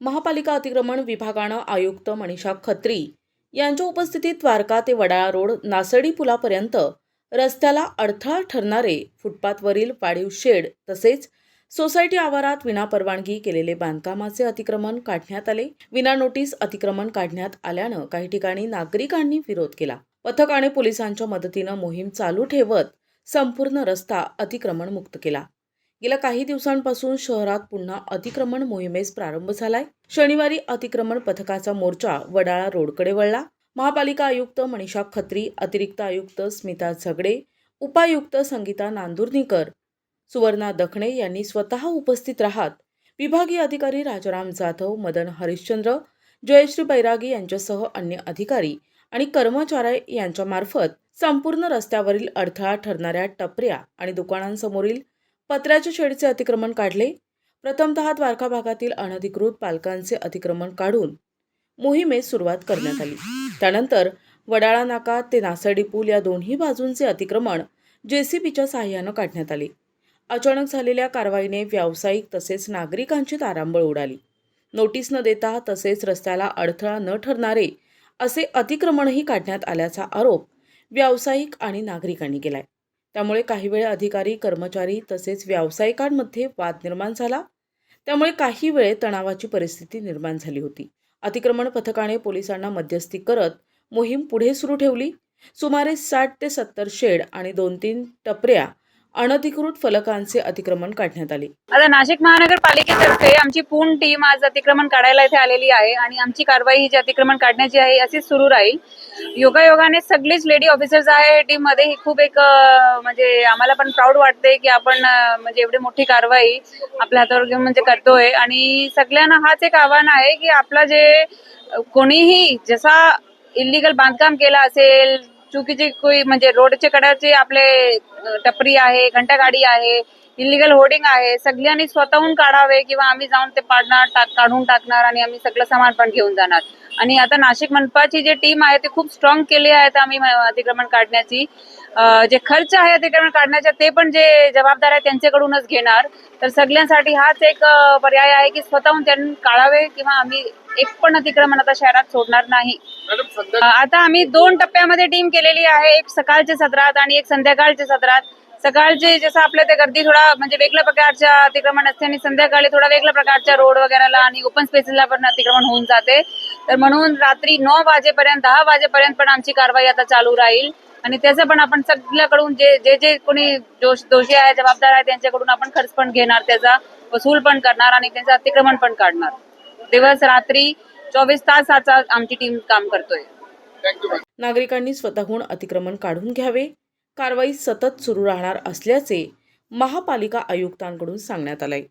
महापालिका अतिक्रमण विभागानं आयुक्त मनीषा खत्री यांच्या उपस्थितीत द्वारका ते वडाळा रोड नासडी पुलापर्यंत रस्त्याला अडथळा ठरणारे फुटपाथवरील वाढीव शेड तसेच सोसायटी आवारात विनापरवानगी केलेले बांधकामाचे अतिक्रमण काढण्यात आले. विना नोटीस अतिक्रमण काढण्यात आल्यानं काही ठिकाणी नागरिकांनी विरोध केला. पथक आणि पोलिसांच्या मदतीनं मोहीम चालू ठेवत संपूर्ण रस्ता अतिक्रमण मुक्त केला. गेल्या काही दिवसांपासून शहरात पुन्हा अतिक्रमण मोहिमेस प्रारंभ झालाय. शनिवारी अतिक्रमण पथकाचा मोर्चा वडाळा रोडकडे वळला. महापालिका आयुक्त मनीषा खत्री अतिरिक्त आयुक्त स्मिता झगडे उपायुक्त संगीता नांदुर्णीकर सुवर्णा दखणे यांनी स्वतः उपस्थित राहत विभागीय अधिकारी राजाराम जाधव मदन हरिश्चंद्र जयश्री बैरागी यांच्यासह अन्य अधिकारी आणि कर्मचारी यांच्यामार्फत संपूर्ण रस्त्यावरील अडथळा ठरणाऱ्या टपऱ्या आणि दुकानांसमोरील पत्र्याच्या शेडचे अतिक्रमण काढले. प्रथमतः द्वारका भागातील अनधिकृत पालकांचे अतिक्रमण काढून मोहिमेस सुरुवात करण्यात आली. त्यानंतर वडाळा नाका ते नासडी पूल या दोन्ही बाजूंचे अतिक्रमण जेसीबीच्या सहाय्यानं काढण्यात आले. अचानक झालेल्या कारवाईने व्यावसायिक तसेच नागरिकांची तारांबळ उडाली. नोटीस न देता तसेच रस्त्याला अडथळा न ठरणारे असे अतिक्रमणही काढण्यात आल्याचा आरोप व्यावसायिक आणि नागरिकांनी केलाय. त्यामुळे काही वेळ अधिकारी कर्मचारी तसेच व्यावसायिकांमध्ये वाद निर्माण झाला. त्यामुळे काही वेळ तणावाची परिस्थिती निर्माण झाली होती. अतिक्रमण पथकाने पोलिसांना मध्यस्थी करत मोहीम पुढे सुरू ठेवली. सुमारे साठ ते सत्तर शेड आणि दोन तीन टपऱ्या अनधिकृत फलकांचे अतिक्रमण काढण्यात आले. आता नाशिक महानगरपालिकेतर्फे आमची पूर्ण टीम आज अतिक्रमण काढायला इथे आलेली आहे आणि आमची कारवाई ही जी अतिक्रमण काढण्याची आहे अशीच सुरू राहील. योगायोगाने सगळीच लेडी ऑफिसर्स आहे टीममध्ये. ही खूप एक म्हणजे आम्हाला पण प्राऊड वाटते की आपण म्हणजे एवढी मोठी कारवाई आपल्या हातावर घेऊन म्हणजे करतोय. आणि सगळ्यांना हाच एक आव्हान आहे की आपला जे कोणीही जसा इलिगल बांधकाम केला असेल चुकीची कोई म्हणजे रोडच्या कडाचे आपले टपरी आहे घंटागाडी आहे इलिगल होर्डिंग आहे सगळ्यांनी स्वतःहून काढावे किंवा आम्ही जाऊन ते पाडणार टाक काढून टाकणार आणि आम्ही सगळं सामान पण घेऊन जाणार. आणि आता नाशिक मनपाची जी टीम आहे ती खूप स्ट्रॉंग केली आहे आम्ही अतिक्रमण काढण्याची. जे खर्च आहे अतिक्रमण काढण्याचा ते पण जे जबाबदार आहे त्यांच्याकडूनच घेणार. तर सगळ्यांसाठी हाच एक पर्याय आहे की स्वतःहून त्यांनी काढावे किंवा आम्ही एक पण अतिक्रमण आता शहरात सोडणार नाही. आता आम्ही दोन टप्प्यामध्ये टीम केलेली आहे. एक सकाळच्या सत्रात आणि एक संध्याकाळच्या सत्रात. सकाळचे जसं आपल्या ते गर्दी थोडा म्हणजे वेगळ्या प्रकारच्या अतिक्रमण असते आणि संध्याकाळी थोडा वेगळ्या प्रकारच्या रोड वगैरेला आणि ओपन स्पेसेसला पण अतिक्रमण होऊन जाते. तर म्हणून रात्री नऊ वाजेपर्यंत दहा वाजेपर्यंत पण आमची कारवाई आता चालू राहील. आणि त्याचं पण आपण सगळ्याकडून जे जे जे कोणी दोषी आहे जबाबदार आहे त्यांच्याकडून आपण खर्च पण घेणार त्याचा वसूल पण करणार आणि त्यांचं अतिक्रमण पण काढणार. दिवस रात्री चोवीस तास आमची टीम काम करतोय. नागरिकांनी स्वतःहून अतिक्रमण काढून घ्यावे. कारवाई सतत सुरू राहणार असल्याचे महापालिका आयुक्तांकडून सांगण्यात आलंय.